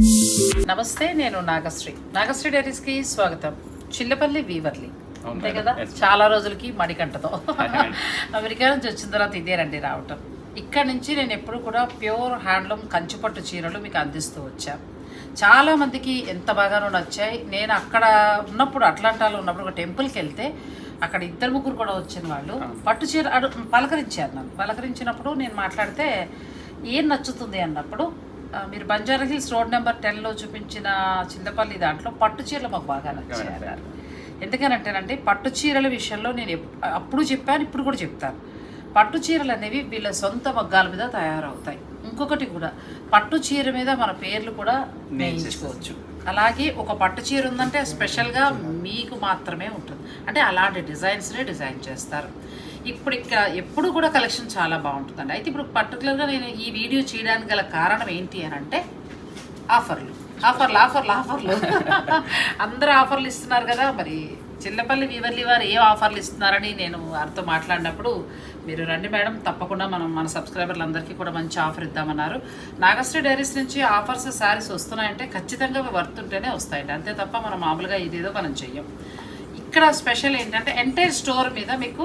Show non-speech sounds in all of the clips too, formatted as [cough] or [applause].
నమస్తే నేను నాగశ్రీ. నాగశ్రీ డైరీస్కి స్వాగతం. చిల్లపల్లి వీవర్లీ. అంతే. కదా. చాలా రోజులకి మడికంటతో. [laughs] అమెరికా నుంచి వచ్చిన తర్వాత ఇదేనండి రావటం. ఇక్కడ నుంచి నేను ఎప్పుడు కూడా ప్యూర్ హ్యాండ్లూమ్ కంచిపట్టు చీరలు మీకు అందిస్తూ వచ్చాను చాలా మందికి ఎంత బాగానో నచ్చాయి. నేను అక్కడ ఉన్నప్పుడు అట్లాంటాలో ఉన్నప్పుడు ఒక టెంపుల్కి వెళ్తే అక్కడ ఇద్దరు ముగ్గురు కూడా వచ్చిన వాళ్ళు పట్టు చీర అడు పలకరించారు నన్ను. పలకరించినప్పుడు నేను మాట్లాడితే ఏం నచ్చుతుంది? అన్నప్పుడు మీరు బంజారా హిల్స్ రోడ్ నెంబర్ టెన్లో చూపించిన చింతపల్లి దాంట్లో పట్టు చీరలు మాకు బాగా నచ్చాయి అన్నారు. ఎందుకనంటేనంటే పట్టు చీరల విషయంలో నేను అప్పుడు చెప్పాను ఇప్పుడు కూడా చెప్తాను. పట్టు చీరలు అనేవి వీళ్ళ సొంత మగ్గాల మీద తయారవుతాయి. ఇంకొకటి కూడా పట్టు చీర మీద మన పేర్లు కూడా వేయించుకోవచ్చు. అలాగే ఒక పట్టు చీర ఉందంటే స్పెషల్గా మీకు మాత్రమే ఉంటుంది. అంటే అలాంటి డిజైన్స్నే డిజైన్ చేస్తారు. ఇప్పుడు ఇక్కడ ఎప్పుడు కూడా కలెక్షన్ చాలా బాగుంటుందండి. అయితే ఇప్పుడు పర్టికులర్గా నేను ఈ వీడియో చేయడానికి గల కారణం ఏంటి అని అంటే ఆఫర్లు. ఆఫర్లు ఆఫర్లు ఆఫర్లు. [laughs] అందరూ ఆఫర్లు ఇస్తున్నారు కదా మరి చిల్లపల్లి వీవర్లి వారు ఏ ఆఫర్లు ఇస్తున్నారని నేను వారితో మాట్లాడినప్పుడు మీరు రండి మేడం తప్పకుండా మనం మన సబ్స్క్రైబర్లు అందరికీ కూడా మంచి ఆఫర్ ఇద్దామన్నారు. నాగశ్రీ డైరీస్ నుంచి ఆఫర్స్ శారీస్ వస్తున్నాయంటే ఖచ్చితంగా అవి వర్త్ ఉంటేనే వస్తాయండి. అంతే తప్ప మనం మామూలుగా ఇదేదో మనం చెయ్యం. ఇక్కడ స్పెషల్ ఏంటంటే ఎంటైర్ స్టోర్ మీద మీకు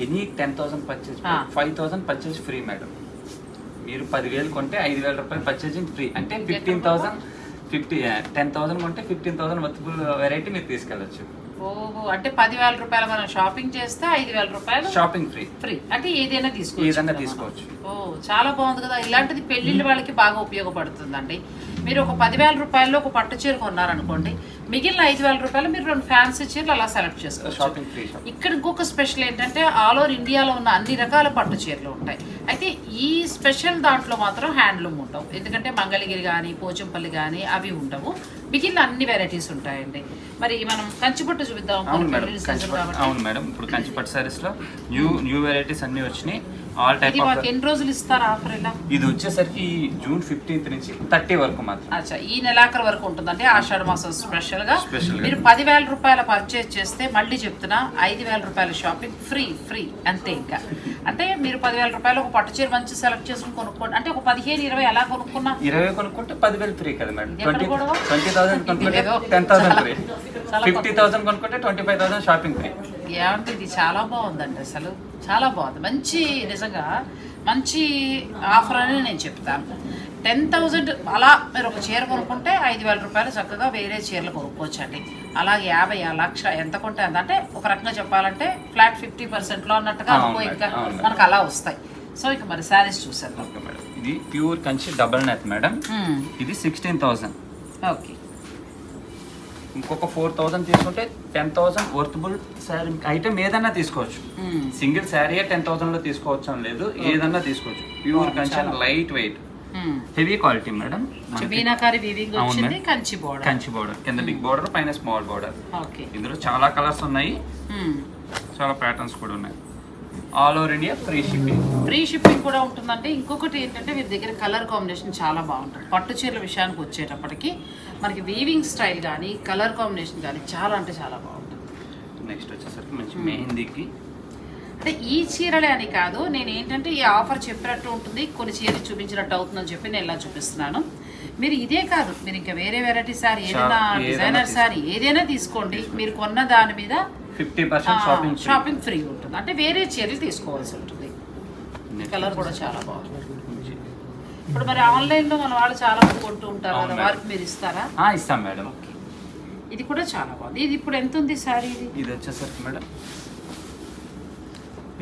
any ten thousand purchase. Five thousand purchase free madam. మీరు పదివేలు కొంటే ఐదు వేల రూపాయలు పర్చేజింగ్ ఫ్రీ. అంటే fifteen thousand fifty ten thousand కొంటే ఫిఫ్టీన్ థౌసండ్ వర్తబుల్ వెరైటీ మీరు తీసుకెళ్ళచ్చు. ఓహో అంటే పదివేల రూపాయలు మనం షాపింగ్ చేస్తే ఐదు వేల రూపాయలు షాపింగ్ ఫ్రీ. ఫ్రీ. అంటే ఏదైనా తీసుకోవచ్చు ఏదన్నా కదా తీసుకోవచ్చు. ఓ చాలా బాగుంది కదా. ఇలాంటిది పెళ్ళిళ్ళ వాళ్ళకి బాగా ఉపయోగపడుతుందండి. మీరు ఒక పదివేల రూపాయల్లో ఒక పట్టు చీర కొన్నారనుకోండి మిగిలిన ఐదు వేల రూపాయలు మీరు రెండు ఫ్యాన్సీ చీరలు అలా సెలెక్ట్ చేసుకోవచ్చు. ఇక్కడ ఇంకొక స్పెషల్ ఏంటంటే ఆల్ ఓవర్ ఇండియాలో ఉన్న అన్ని రకాల పట్టు చీరలు ఉంటాయి. అయితే ఈ స్పెషల్ దాంట్లో మాత్రం హ్యాండ్లూమ్ ఉండవు ఎందుకంటే మంగళగిరి కానీ పోచంపల్లి కానీ అవి ఉండవు. మిగిలిన అన్ని వెరైటీస్ ఉంటాయండి. మరి మనం కంచిపట్టు చూపిద్దాం అవును మేడం కంచిపట్టు. అవును మేడం ఇప్పుడు కంచిపట్టు సారీస్లో న్యూ న్యూ వెరైటీస్ అన్ని వచ్చినాయి. ఆల్ టైప్ ఆఫ్ ఎన్ని రోజులు ఇస్తారు ఆఫర్ ఇలా? ఇది వచ్చేసరికి జూన్ ఫిఫ్టీన్త్ నుంచి థర్టీ వరకు మాత్రం అచ్చా ఈ నెలాఖరు వరకు ఉంటుందంటే ఆషాఢ మాసం స్పెషల్గా. మీరు పదివేల రూపాయల పర్చేజ్ చేస్తే మళ్ళీ చెప్తున్నా ఐదు వేల రూపాయల షాపింగ్ ఫ్రీ ఫ్రీ అంతే ఇంకా. అంటే మీరు పదివేల రూపాయలు ఒక పట్టు చీర మంచి సెలెక్ట్ చేసుకుని కొనుక్కోండి. అంటే ఒక పదిహేను ఇరవై ఎలా కొనుక్కున్నా. ఇరవై కొనుక్కుంటే పదివేలు ఫ్రీ కదా మేడం. ట్వంటీ థౌసండ్ కొనుక్కుంటే ten thousand free. Fifty thousand కొనుక్కుంటే twenty five thousand shopping free. ఏమంటే ఇది చాలా బాగుందండి అసలు. చాలా బాగుంది. మంచి నిజంగా మంచి ఆఫర్ అని నేను చెప్తాను. టెన్ థౌజండ్ అలా మీరు ఒక చీర కొనుక్కుంటే ఐదు వేల రూపాయలు చక్కగా వేరే చీరలు కొనుక్కోవచ్చు అండి అలా యాభై ఆ లక్ష ఎంత కొంటే అంత. అంటే ఒక రకంగా చెప్పాలంటే ఫ్లాట్ ఫిఫ్టీ పర్సెంట్లో అన్నట్టుగా అనుకో ఇంకా. మనకు అలా వస్తాయి. సో ఇక మరి శారీస్ చూసేద్దాం. Okay madam. ఇది pure Kanchi double net madam. ఇది సిక్స్టీన్ థౌసండ్. ఓకే. ఇంకొక ఫోర్ థౌసండ్ తీసుకుంటే ten thousand worthable sari. Item ఏదన్నా తీసుకోవచ్చు. సింగిల్ శారీ టెన్ థౌసండ్లో తీసుకోవచ్చు అని లేదు. ఏదన్నా తీసుకోవచ్చు. Pure Kanchi light weight. Heavy quality madam meenakari weaving వచ్చింది. కంచి బోర్డర్ కంచి బోర్డర్ కింద బిగ్ బోర్డర్ పైన స్మాల్ బోర్డర్ ఓకే ఇందులో చాలా కలర్స్ ఉన్నాయి. చాలా ప్యాటర్న్స్ కూడా ఉన్నాయి. All over India free shipping free shipping కూడా ఉంటుందంటే ఇంకొకటి ఏంటంటే వీరి దగ్గర కలర్ కాంబినేషన్ చాలా బాగుంటుంది. పట్టు చీరల విషయానికి వచ్చేటప్పటికి మనకి వీవింగ్ స్టైల్ కానీ కలర్ కాంబినేషన్ కానీ చాలా అంటే చాలా బాగుంటుంది. నెక్స్ట్ వచ్చేసరికి మంచి మెహందీకి అంటే ఈ చీరలే అని కాదు నేను ఏంటంటే ఈ ఆఫర్ చెప్పినట్టు ఉంటుంది కొన్ని చీరలు చూపించినట్టు అవుతుందని చెప్పి నేను ఇలా చూపిస్తున్నాను. మీరు ఇదే కాదు మీరు ఇంకా వేరే వెరైటీ సారీ ఏదైనా డిజైనర్ సారీ ఏదైనా తీసుకోండి మీరు కొన్న దాని మీద fifty percent shopping shopping free ఉంటుంది. అంటే వేరే చీరలు తీసుకోవాల్సి ఉంటుంది. కలర్ కూడా చాలా బాగుంటుంది. ఇప్పుడు మరి ఆన్లైన్లో మన వాళ్ళు చాలా మంది కొంటూ ఉంటారు కదా. వారికి మీరు ఇస్తారా? ఇస్తాం మేడం. ఇది కూడా చాలా బాగుంది. ఇది ఇప్పుడు ఎంత ఉంది సారీ ఇది? ఇది వచ్చేసరికి మేడం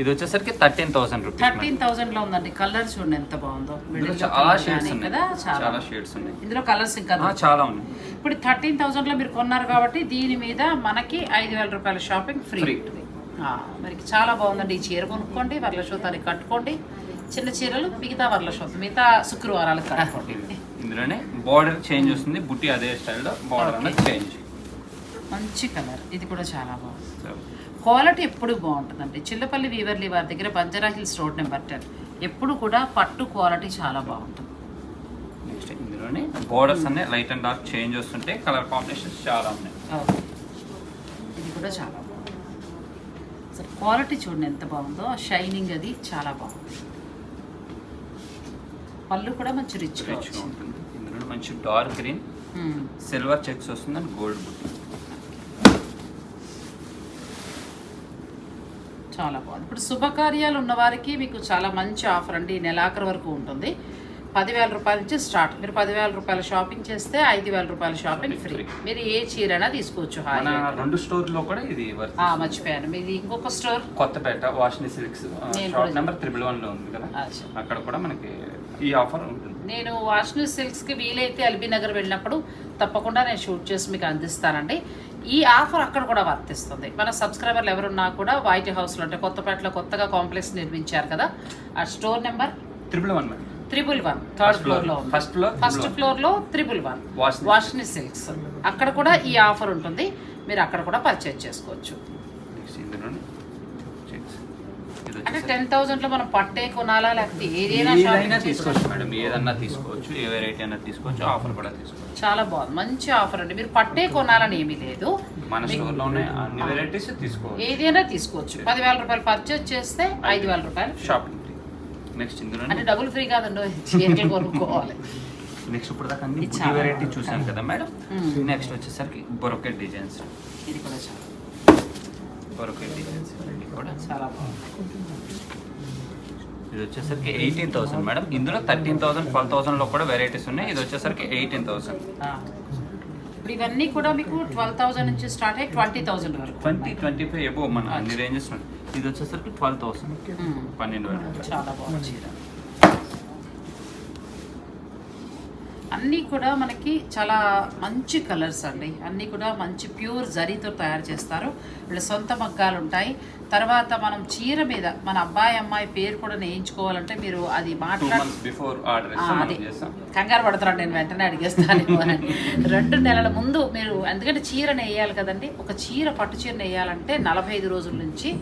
ఇది వచ్చేసరికి థర్టీన్ థౌసండ్ రూపీస్ థర్టీన్ థౌసండ్లో ఉందండి. కలర్ చూడండి ఎంత బాగుందో. చాలా షేడ్స్ కదా? చాలా షేడ్స్ ఉన్నాయి. ఇందులో కలర్స్ ఇంకా చాలా ఉన్నాయి. ఇప్పుడు థర్టీన్ థౌసండ్లో మీరు కొన్నారు కాబట్టి దీని మీద మనకి ఐదు వేల రూపాయల షాపింగ్ ఫ్రీ మరి చాలా బాగుందండి. ఈ చీర కొనుక్కోండి వరలశోతానికి కట్టుకోండి. చిన్న చీరలు మిగతా వరలశోతం మిగతా శుక్రవారాలకు కట్టుకోండి [laughs] ఇందులోనే బార్డర్ చేంజ్ వస్తుంది. బుట్టి అదే స్టైల్లో బార్డర్ చేంజ్ మంచి కలర్ ఇది కూడా చాలా బాగుంది. క్వాలిటీ ఎప్పుడు బాగుంటుందండి? చిల్లపల్లి వీవర్లీ వారి దగ్గర Banjara hills road number ten. ఎప్పుడు కూడా పట్టు క్వాలిటీ చాలా బాగుంటుంది. నెక్స్ట్ ఇందులోనే బార్డర్స్ అనే లైట్ అండ్ డార్క్ చేంజ్ వస్తుంటే కలర్ కాంబినేషన్స్ చాలా ఉన్నాయి. ఇది కూడా చాలా బాగుంది. అసలు క్వాలిటీ చూడండి ఎంత బాగుందో. షైనింగ్ అది చాలా బాగుంది. పళ్ళు కూడా మంచి రిచ్గా రిచ్గా ఉంటుంది. ఇందులో మంచి డార్క్ గ్రీన్. సిల్వర్ చెక్స్ వస్తుంది అండ్ గోల్డ్ బుట్టి చాలా బాగుంది. ఇప్పుడు శుభకార్యాలు ఉన్న వారికి మీకు చాలా మంచి ఆఫర్ అండి. ఈ నెలాఖరు వరకు ఉంటుంది. పదివేల రూపాయల నుంచి స్టార్ట్. మీరు పదివేల రూపాయల షాపింగ్ చేస్తే ఐదు వేల రూపాయల షాపింగ్ ఫ్రీ. మీరు ఏ చీరైనా తీసుకోవచ్చు మన హాయిగా రెండు స్టోర్లో కూడా ఇది మర్చిపోయాను. మీది ఇంకొక store? Kothapet Vashini silks number triple వన్లో ఉంది కదా. అక్కడ కూడా మనకి ఈ ఆఫర్ ఉంటుంది. నేను వాష్ని సిల్క్స్కి వీలైతే ఎల్బీ నగర్ వెళ్ళినప్పుడు తప్పకుండా నేను షూట్ చేసి మీకు అందిస్తానండి. ఈ ఆఫర్ అక్కడ కూడా వర్తిస్తుంది. మన సబ్స్క్రైబర్లు ఎవరున్నా కూడా వైట్ హౌస్లో అంటే కొత్తపేటలో కొత్తగా కాంప్లెక్స్ నిర్మించారు కదా ఆ store number triple one triple one third. ఫ్లోర్లో ఫస్ట్ triple one. ఫ్లోర్లో త్రిబుల్ వన్ వాష్ని సిల్క్స్ అక్కడ కూడా ఈ ఆఫర్ ఉంటుంది. మీరు అక్కడ కూడా పర్చేజ్ చేసుకోవచ్చు. ఇది అంటే టెన్ థౌసండ్లో మనం పట్టే కొనాలా లేకపోతే ఏదైనా ఏదైనా తీసుకోవచ్చు. మేడం ఏదన్నా తీసుకోవచ్చు ఏ వెరైటీ అయినా తీసుకోవచ్చు ఆఫర్ కూడా తీసుకోవచ్చు. చాలా బాగుంది. మంచి ఆఫర్ అండి. మీరు పట్టే కొనాలని ఏమీ లేదు. మన స్టోర్లో ఉన్న అన్ని వెరైటీస్ తీసుకోవచ్చు. ఏదైనా తీసుకోవచ్చు. పదివేల రూపాయలు పర్చేజ్ చేస్తే ఐదు వేల. రూపాయలు. షాపింగ్ నెక్స్ట్ అంటే ఇందులోనే? డబుల్ ఫ్రీ కాదండి. చీరలు కొనుక్కోవాలి. నెక్స్ట్ ఇప్పుడు దాకా అన్ని వెరైటీ. చూసాం కదా మేడం. నెక్స్ట్ వచ్చేసరికి బొరకెట్ డిజైన్స్ ఇది కూడా చాలా బొరకెట్ డిజైన్స్ కూడా చాలా బాగుంది. ఇది వచ్చేసరికి ఎయిటీన్ థౌసండ్ మేడం. ఇందులో థర్టీన్ థౌసండ్ ట్వెల్వ్ థౌసండ్లో కూడా వెరైటీస్ ఉన్నాయి. ఇది వచ్చేసరికి ఎయిటీన్ థౌసండ్. ఇప్పుడు ఇవన్నీ కూడా మీకు ట్వెల్వ్ థౌసండ్ నుంచి స్టార్ట్ అయ్యి ట్వంటీ థౌసండ్ వరకు ట్వంటీ ట్వంటీ ఫైవ్ ఎబో మన అన్ని రేంజెస్ ఉన్నాయి. ఇది వచ్చేసరికి ట్వెల్వ్ థౌసండ్. పన్నెండు వేల. చాలా బాగుంది చీర అన్నీ కూడా మనకి చాలా మంచి కలర్స్ అండి. అన్నీ కూడా మంచి ప్యూర్ జరీతో తయారు చేస్తారు. వీళ్ళ సొంత మగ్గాలు ఉంటాయి. తర్వాత మనం చీర మీద మన అబ్బాయి అమ్మాయి పేరు కూడా నేయించుకోవాలంటే మీరు అది మాట్లాడి కంగారు పడుతున్నాను నేను వెంటనే అడిగేస్తాను అని. రెండు నెలల ముందు మీరు ఎందుకంటే చీర నేయాలి కదండి. ఒక చీర పట్టు చీర నేయాలంటే నలభై ఐదు రోజుల నుంచి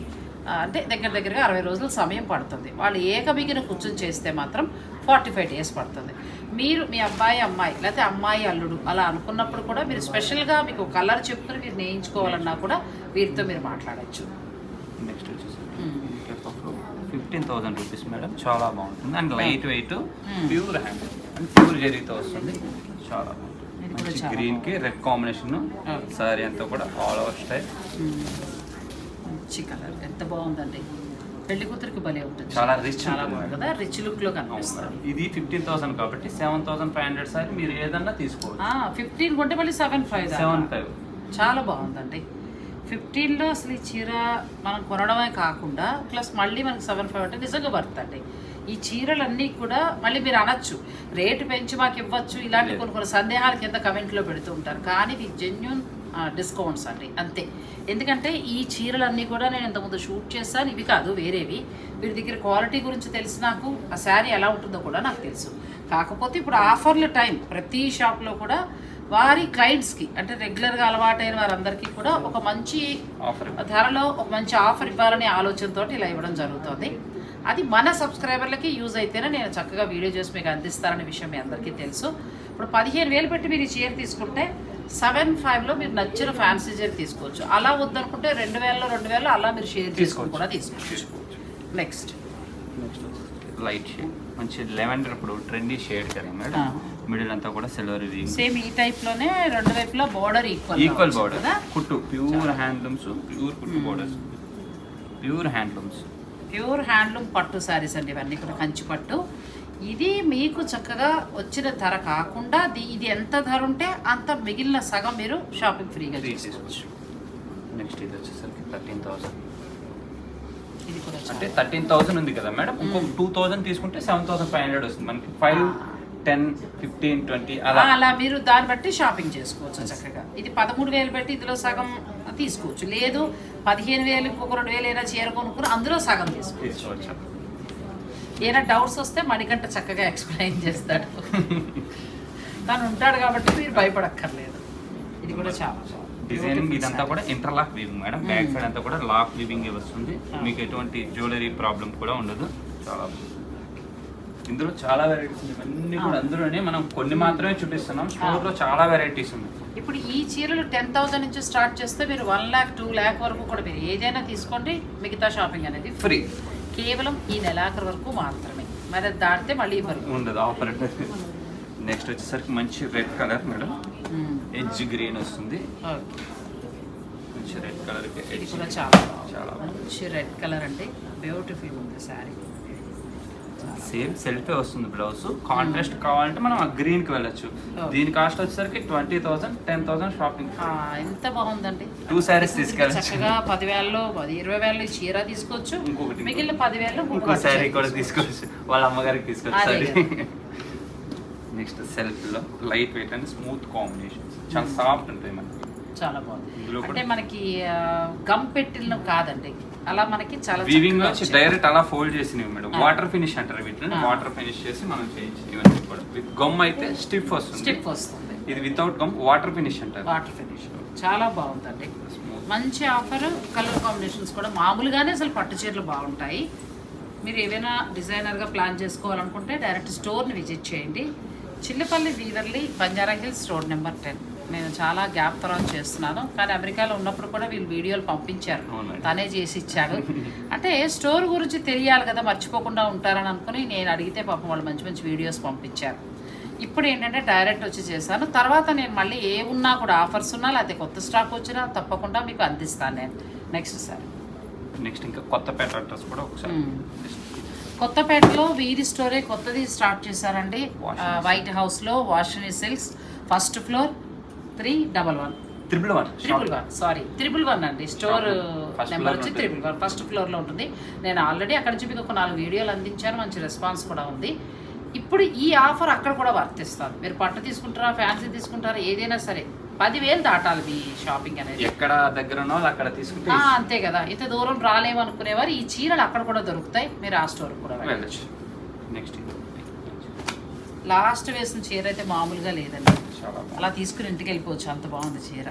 అంటే దగ్గర దగ్గరగా అరవై రోజులు సమయం పడుతుంది. వాళ్ళు ఏకమిగిన కూర్చొని చేస్తే మాత్రం ఫార్టీ ఫైవ్ డేస్ పడుతుంది. మీరు మీ అబ్బాయి అమ్మాయి లేకపోతే అమ్మాయి అల్లుడు అలా అనుకున్నప్పుడు కూడా మీరు స్పెషల్గా మీకు కలర్ చెప్పుకుని మీరు నేయించుకోవాలన్నా కూడా వీరితో మీరు మాట్లాడచ్చు. Next. Fifteen thousand rupees madam. చాలా బాగుంటుంది. And light weight. Pure hand and pure జరీతో వస్తుంది. చాలా బాగుంటుంది. ఇది కూడా మంచి చాలా గ్రీన్కి రెడ్ కాంబినేషన్. సారీ అంతా కూడా ఆల్ ఓవర్ స్టైల్. మంచి కలర్. ఎంత బాగుందండి. పెళ్ళి కూతురికి భలే ఉంటుంది. చాలా rich చాలా ఉంటుంది బాగుంది కదా. రిచ్ లుక్లో కనిపిస్తుంది. ఇది ఫిఫ్టీన్ థౌసండ్ కాబట్టి seven thousand five hundred sari మీరు ఏదన్నా తీసుకోవచ్చు. ఫిఫ్టీన్ కొంటే మళ్ళీ సెవెన్ ఫైవ్ సెవెన్ ఫైవ్ చాలా బాగుందండి. ఫిఫ్టీన్లో అసలు ఈ చీర మనం కొనడమే కాకుండా ప్లస్ మళ్ళీ మనకి సెవెన్ ఫైవ్ అంటే నిజంగా వర్త్ అండి. ఈ చీరలన్నీ కూడా మళ్ళీ మీరు అనొచ్చు. రేటు పెంచి మాకు ఇవ్వచ్చు. ఇలాంటి. కొన్ని కొన్ని సందేహాలు కింద కమెంట్లో పెడుతూ ఉంటారు. కానీ ఇది జెన్యున్ డిస్కౌంట్స్ అండి అంతే. ఎందుకంటే ఈ చీరలన్నీ కూడా నేను ఇంతకుముందు షూట్ చేశాను ఇవి కాదు వేరేవి. వీరి దగ్గర క్వాలిటీ గురించి తెలిసి నాకు ఆ శారీ ఎలా ఉంటుందో కూడా నాకు తెలుసు. కాకపోతే ఇప్పుడు ఆఫర్ల టైం ప్రతి షాప్లో కూడా వారి క్లయింట్స్కి అంటే రెగ్యులర్గా అలవాటైన వారందరికీ కూడా ఒక మంచి ఆఫర్ ధరలో ఒక మంచి ఆఫర్ ఇవ్వాలనే ఆలోచనతో ఇలా ఇవ్వడం జరుగుతుంది. అది మన సబ్స్క్రైబర్లకి యూజ్ అయితేనే నేను చక్కగా వీడియో చేసి మీకు అందిస్తారనే విషయం మీ అందరికీ తెలుసు. ఇప్పుడు పదిహేను వేలు పెట్టి మీరు ఈ చీర తీసుకుంటే సెవెన్ ఫైవ్లో మీరు నచ్చిన ఫ్యాన్సీ చీర తీసుకోవచ్చు. అలా వద్దనుకుంటే రెండు వేలలో రెండు వేలు అలా మీరు షేర్ తీసుకొని కూడా తీసుకోవచ్చు. నెక్స్ట్. Light shade. మంచి లెవెండర్ ఇప్పుడు ట్రెండీ షేడ్ కదా మేడం. మిడిల్ అంతా కూడా సిల్వర్ ఇది సేమ్ ఈ టైప్లోనే రెండు వైపులా బార్డర్ ఈక్వల్ ఈక్వల్ బోర్డర్ కుట్టు. ప్యూర్ హ్యాండ్లూమ్స్ ప్యూర్ కుట్టు borders pure handlooms pure handloom పట్టు శారీస్ అండి ఇవన్నీ కూడా కంచి పట్టు. ఇది మీకు చక్కగా వచ్చిన ధర కాకుండా ఇది ఎంత ధర ఉంటే అంత మిగిలిన సగం మీరు షాపింగ్ ఫ్రీగా తీసుకోవచ్చు. నెక్స్ట్ ఇది వచ్చేసరికి థర్టీన్ థౌసండ్. ఇది కూడా అంటే థర్టీన్ థౌసండ్ ఉంది కదా మేడం? ఇంకొక టూ థౌసండ్ తీసుకుంటే సెవెన్ థౌసండ్ ఫైవ్ హండ్రెడ్ వస్తుంది. మనకి ఫైవ్ టెన్ ఫిఫ్టీన్ ట్వంటీ అలా. అలా మీరు దాన్ని బట్టి షాపింగ్ చేసుకోవచ్చు చక్కగా. ఇది పదమూడు వేలు పెట్టి ఇందులో సగం తీసుకోవచ్చు. లేదు పదిహేను వేలు ఇంకొక రెండు వేలు అయినా చీర కొనుక్కుని అందులో సగం తీసుకోవచ్చు. ఏమైనా డౌట్స్ వస్తే మణికంట చక్కగా ఎక్స్ప్లెయిన్ చేస్తాడు తను ఉంటాడు కాబట్టి మీరు భయపడక్కర్లేదు ఇది కూడా చాలా. డిజైనింగ్ ఇదంతా. కూడా interlock weaving madam back Hmm. Side అంతా కూడా లాక్ వీవింగ్ వస్తుంది Ah. మీకు ఎటువంటి జ్యువెలరీ ప్రాబ్లం కూడా ఉండదు చాలా. ఇందులో చాలా వెరైటీస్ ఉన్నాయి ఇవన్నీ కూడా Ah. అందులోనే మనం కొన్ని మాత్రమే చూపిస్తున్నాం స్టోర్లో చాలా వెరైటీస్ ఉన్నాయి ఇప్పుడు ఈ చీరలు టెన్ థౌసండ్ నుంచి స్టార్ట్ చేస్తే మీరు వన్ ల్యాక్ టూ ల్యాక్ వరకు కూడా మీరు ఏదైనా తీసుకోండి మిగతా షాపింగ్ అనేది ఫ్రీ కేవలం ఈ నెలాఖరు వరకు మాత్రమే. మరి అది దాటితే మళ్ళీ ఉండదు ఆఫర్ నెక్స్ట్ వచ్చేసరికి మంచి red colour madam edge green వస్తుంది. మంచి రెడ్ కలర్ ఇది ఎడ్జ్ కూడా చాలా చాలా. మంచి రెడ్ కలర్ అండి బ్యూటిఫుల్ ఉంది శారీ సేమ్ సెల్ఫే వస్తుంది బ్లౌజ్. కాంట్రాస్ట్ కావాలంటే మనం ఆ గ్రీన్కి వెళ్ళొచ్చు. Okay. దీని కాస్ట్ వచ్చేసరికి twenty thousand ten thousand shopping. ఎంత బాగుందండి. టూ శారీస్ తీసుకెళ్ళచ్చు. చక్కగా పదివేలలో పది ఇరవై వేలలో చీర తీసుకోవచ్చు. ఇంకొకటి మిగిలిన పదివేలలో ఇంకో శారీ కూడా తీసుకోవచ్చు. వాళ్ళ అమ్మగారికి తీసుకోవచ్చు నెక్స్ట్ సెల్ఫ్లో light weight and smooth combination చాలా సాఫ్ట్ ఉంటాయి మనకి. చాలా బాగుంది. అంటే మనకి గమ్ పెట్టిన కాదండి. అలా మనకి చాలా వీవింగ్ వచ్చి. డైరెక్ట్ అలా ఫోల్డ్ చేసినవి మేడం. వాటర్ ఫినిష్ అంటారు వీటిని. వాటర్ ఫినిష్ చేసి మనం చేయొచ్చు ఇవన్నీ కూడా. విత్ గమ్ అయితే స్టిఫ్ వస్తుంది. స్టిప్ వస్తుంది. ఇది వితౌట్ గమ్ వాటర్ ఫినిష్ అంటారు. వాటర్ ఫినిష్ చాలా బాగుందండి. మంచి ఆఫర్ కలర్ కాంబినేషన్స్ కూడా. మామూలుగానే అసలు పట్టు చీరలు బాగుంటాయి. మీరు ఏవైనా డిజైనర్గా ప్లాన్ చేసుకోవాలనుకుంటే డైరెక్ట్ స్టోర్ని విజిట్ చేయండి. Chillapalli weavers Banjara hills road number ten. నేను చాలా గ్యాప్ తర్వాత చేస్తున్నాను. కానీ అమెరికాలో ఉన్నప్పుడు కూడా వీళ్ళు వీడియోలు పంపించారు. తనే చేసి ఇచ్చాడు. అంటే స్టోర్ గురించి తెలియాలి కదా మర్చిపోకుండా ఉంటారని అనుకుని నేను అడిగితే పాపం వాళ్ళు మంచి మంచి వీడియోస్ పంపించారు. ఇప్పుడు ఏంటంటే డైరెక్ట్ వచ్చి చేశాను. తర్వాత నేను మళ్ళీ ఏ ఉన్నా కూడా ఆఫర్స్ ఉన్నా లేకపోతే కొత్త స్టాక్ వచ్చినా తప్పకుండా మీకు అందిస్తాను నేను. Next sir. నెక్స్ట్ ఇంకా కొత్తపేట అడ్రస్ కూడా ఒకసారి. కొత్తపేటలో వీరి స్టోరే కొత్తది స్టార్ట్ చేశారండి. వైట్ హౌస్లో Vashini silks first floor three double one. Triple one triple one sorry triple one అండి. స్టోర్ నెంబర్ వచ్చి. త్రిబుల్ వన్ ఫస్ట్ ఫ్లోర్లో ఉంటుంది. నేను ఆల్రెడీ అక్కడ మీకు ఒక నాలుగు వీడియోలు అందించాను. మంచి రెస్పాన్స్ కూడా ఉంది. ఇప్పుడు ఈ ఆఫర్ అక్కడ కూడా వర్తిస్తాను. మీరు పట్టు తీసుకుంటారా ఫ్యాన్సీ తీసుకుంటారా ఏదైనా సరే. పదివేలు దాటాలి మీ షాపింగ్ అనేది. ఎక్కడ దగ్గర అక్కడ తీసుకుంటే అంతే కదా. ఇంత దూరం రాలేము అనుకునేవారు ఈ చీరలు అక్కడ కూడా దొరుకుతాయి. మీరు ఆ స్టోర్ కూడా వెళ్ళచ్చు. నెక్స్ట్ లాస్ట్ వేసిన చీర అయితే మామూలుగా లేదండి. అలా తీసుకుని ఇంటికి వెళ్ళిపోవచ్చు. అంత బాగుంది చీర.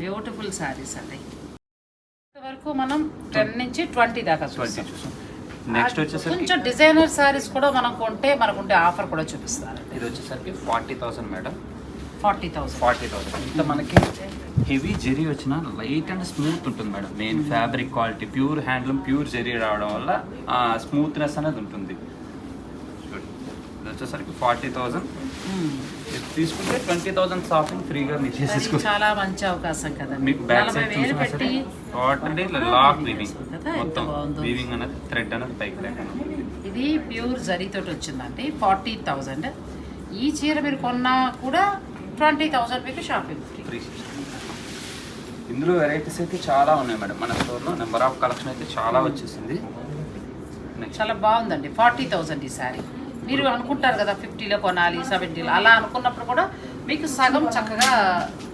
బ్యూటిఫుల్ శారీస్ అండి. వరకు మనం టెన్ నుంచి ట్వంటీ దాకా ట్వంటీ చూసాం. నెక్స్ట్ వచ్చేసరికి కొంచెం డిజైనర్ శారీస్ కూడా మనం కొంటే మనకుంటే ఆఫర్ కూడా చూపిస్తారు. ఇది వచ్చేసరికి forty thousand madam. Forty thousand. Forty thousand. ఇంత మనకి హెవీ జెరీ వచ్చిన లైట్ అండ్ స్మూత్ ఉంటుంది madam. Main fabric quality pure handloom pure zari రావడం వల్ల ఆ స్మూత్నెస్ అనేది ఉంటుంది. వచ్చేసరికి ఫార్టీ థౌసండ్. తీసుకుంటే ట్వంటీ థౌసండ్ షాపింగ్ ఫ్రీగా చాలా మంచి అవకాశం కదండి మీకు బ్యాక్ సైడ్ వేలు చూసినా పెట్టి సరే టోటల్లీ లాక్ వీవింగ్ కదా, మొత్తం. వీవింగ్ అనేది థ్రెడ్ అనేది పైకి ఇది ప్యూర్ జరీతోటి వచ్చిందండి ఫార్టీ థౌజండ్ ఈ చీర మీరు కొన్నా కూడా ట్వంటీ థౌజండ్ మీకు షాపింగ్ ఫ్రీ. ఇందులో వెరైటీస్ అయితే చాలా ఉన్నాయి మేడం. మన స్టోర్లో నెంబర్ ఆఫ్ కలెక్షన్ అయితే చాలా వచ్చేసింది. చాలా బాగుందండి ఫార్టీ థౌజండ్ ఈ శారీ మీరు అనుకుంటారు కదా ఫిఫ్టీలో కొనాలి సెవెంటీలో. అలా అనుకున్నప్పుడు కూడా మీకు సగం చక్కగా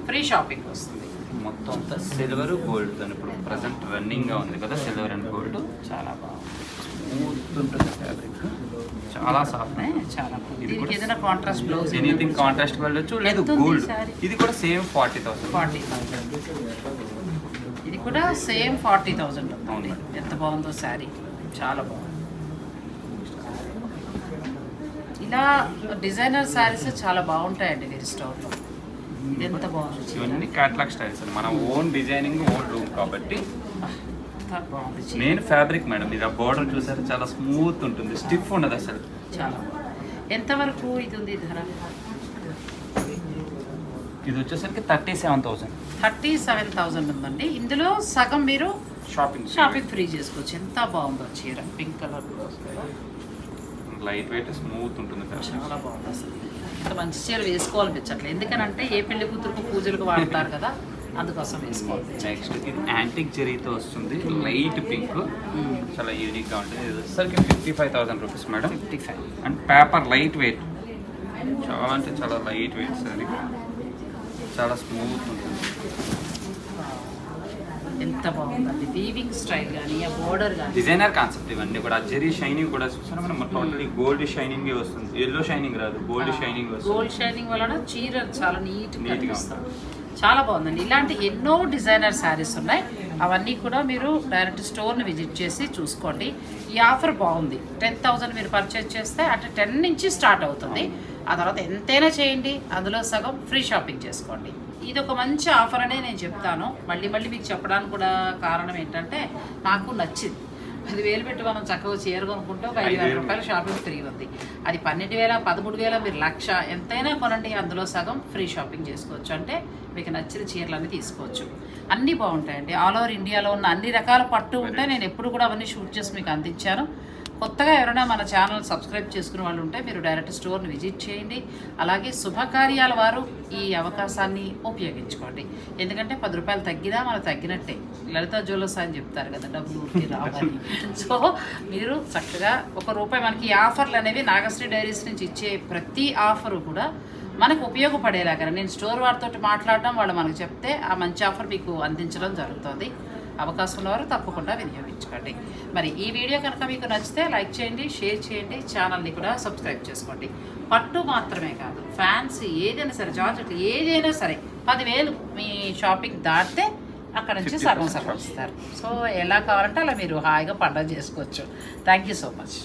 ఫ్రీ షాపింగ్ వస్తుంది. మొత్తం అంతా సిల్వర్ గోల్డ్ ఇప్పుడు ప్రజెంట్ రన్నింగ్గా ఉంది కదా సిల్వర్ అండ్ గోల్డ్ చాలా బాగుంది. స్మూత్ ఉంటుంది ఫ్యాబ్రిక్ చాలా సాఫ్ట్ చాలా బాగుంది. ఇది కూడా ఏదైనా కాంట్రాస్ట్ బ్లౌజ్ ఎనీథింగ్ కాంట్రాస్ట్ వెళ్ళొచ్చు లేదు గోల్డ్ సారీ? ఇది కూడా సేమ్ ఫార్టీ థౌసండ్ ఫార్టీ ఇది కూడా సేమ్ ఫార్టీ మేడం. ఎంత బాగుందో శారీ చాలా బాగుంది. ఇలా డిజైనర్ శారీస్ చాలా బాగుంటాయండి వీరి స్టోర్లో ఇది ఎంత బాగుంది. ఇవన్నీ క్యాట్లాగ్ స్టైల్స్ మన ఓన్ డిజైనింగ్ ఓన్ రూమ్ కాబట్టి బాగుంది. మెయిన్ ఫ్యాబ్రిక్ మేడం మీరు ఆ బోర్డర్ చూసారు? చాలా స్మూత్ ఉంటుంది. స్టిఫ్ ఉండదు అసలు. చాలా ఎంతవరకు ఇది ఉంది ధర? ఇది వచ్చేసరికి thirty seven thousand thirty seven thousand ఉందండి. ఇందులో సగం మీరు షాపింగ్ షాపింగ్ ఫ్రీ చేసుకోవచ్చు. ఎంత బాగుందో చీర. Pink colour light weight smooth ఉంటుంది చాలా బాగుంది అసలు. మంచి చీర వేసుకోవాలనిపించట్లేదు ఎందుకనంటే ఏ పెళ్ళి కూతురుకు పూజలకు వాడతారు కదా అందుకోసం వేసుకోవాలి. నెక్స్ట్ ఇది యాంటిక్ జెరీతో వస్తుంది లైట్ పింక్. చాలా యూనిక్గా ఉంటుంది. ఇది వచ్చేసరికి fifty five thousand rupees madam fifty five and paper light weight చాలా అంటే చాలా లైట్ వెయిట్ సారీ చాలా స్మూత్ ఉంటుంది. ఎంత బాగుందండి. వీవింగ్ స్టైల్ కానీ ఆ బోర్డర్ కానీ డిజైనర్ కాన్సెప్ట్ ఇవన్నీ కూడా జెరీ షైనింగ్ కూడా చూసారా మనం టోటలీ గోల్డ్ షైనింగ్ వస్తుంది. ఎల్లో షైనింగ్ రాదు గోల్డ్ షైనింగ్ వస్తుంది. గోల్డ్ షైనింగ్ వలన చీర చాలా నీట్ Neat గా కనిపిస్తుంది. చాలా బాగుందండి. ఇలాంటి ఎన్నో డిజైనర్ శారీస్ ఉన్నాయి. అవన్నీ కూడా మీరు డైరెక్ట్ స్టోర్ని విజిట్ చేసి చూసుకోండి. ఈ ఆఫర్ బాగుంది. టెన్ థౌసండ్ మీరు పర్చేజ్ చేస్తే అటు టెన్ నుంచి స్టార్ట్ అవుతుంది. ఆ తర్వాత ఎంతైనా చేయండి. అందులో సగం ఫ్రీ షాపింగ్ చేసుకోండి. ఇది ఒక మంచి ఆఫర్ అనే నేను చెప్తాను. మళ్ళీ మళ్ళీ మీకు చెప్పడానికి కూడా కారణం ఏంటంటే నాకు నచ్చింది. పదివేలు పెట్టి మనం చక్కగా చీర కొనుక్కుంటే ఒక ఐదు వేల. రూపాయలు షాపింగ్ ఫ్రీ ఉంది. అది పన్నెండు వేల పదమూడు వేల మీరు లక్ష ఎంతైనా కొనండి. అందులో సగం ఫ్రీ షాపింగ్ చేసుకోవచ్చు. అంటే మీకు నచ్చిన చీరలన్నీ తీసుకోవచ్చు. అన్నీ బాగుంటాయండి. ఆల్ ఓవర్ ఇండియాలో ఉన్న అన్ని రకాల పట్టు ఉంటాయి నేను ఎప్పుడు కూడా అవన్నీ షూట్ చేసి మీకు అందించాను. కొత్తగా ఎవరైనా మన ఛానల్ సబ్స్క్రైబ్ చేసుకునే వాళ్ళు ఉంటే మీరు డైరెక్ట్ స్టోర్ని విజిట్ చేయండి. అలాగే శుభకార్యాల వారు ఈ అవకాశాన్ని ఉపయోగించుకోండి. ఎందుకంటే పది రూపాయలు తగ్గినా మనం తగ్గినట్టే. లలిత జ్యువెలర్స్ అని చెప్తారు కదా డబ్బులు ఊరికే రావాలి. [laughs] సో మీరు చక్కగా ఒక రూపాయి మనకి ఆఫర్లు అనేవి నాగశ్రీ డైరీస్ నుంచి ఇచ్చే ప్రతి ఆఫరు కూడా మనకు ఉపయోగపడేలాగా నేను స్టోర్ వారితో మాట్లాడడం వాళ్ళు మనకు చెప్తే ఆ మంచి ఆఫర్ మీకు అందించడం జరుగుతుంది. అవకాశం ఉన్నవారు తప్పకుండా వినియోగించుకోండి. మరి ఈ వీడియో కనుక మీకు నచ్చితే లైక్ చేయండి షేర్ చేయండి ఛానల్ని కూడా సబ్స్క్రైబ్ చేసుకోండి. పట్టు మాత్రమే కాదు ఫ్యాన్సీ ఏదైనా సరే జార్జెట్ ఏదైనా సరే పదివేలు మీ షాపింగ్ దాటితే అక్కడ నుంచి సగం సగం ఇస్తారు సో ఎలా కావాలంటే అలా మీరు హాయిగా పండుగ చేసుకోవచ్చు. Thank you so much.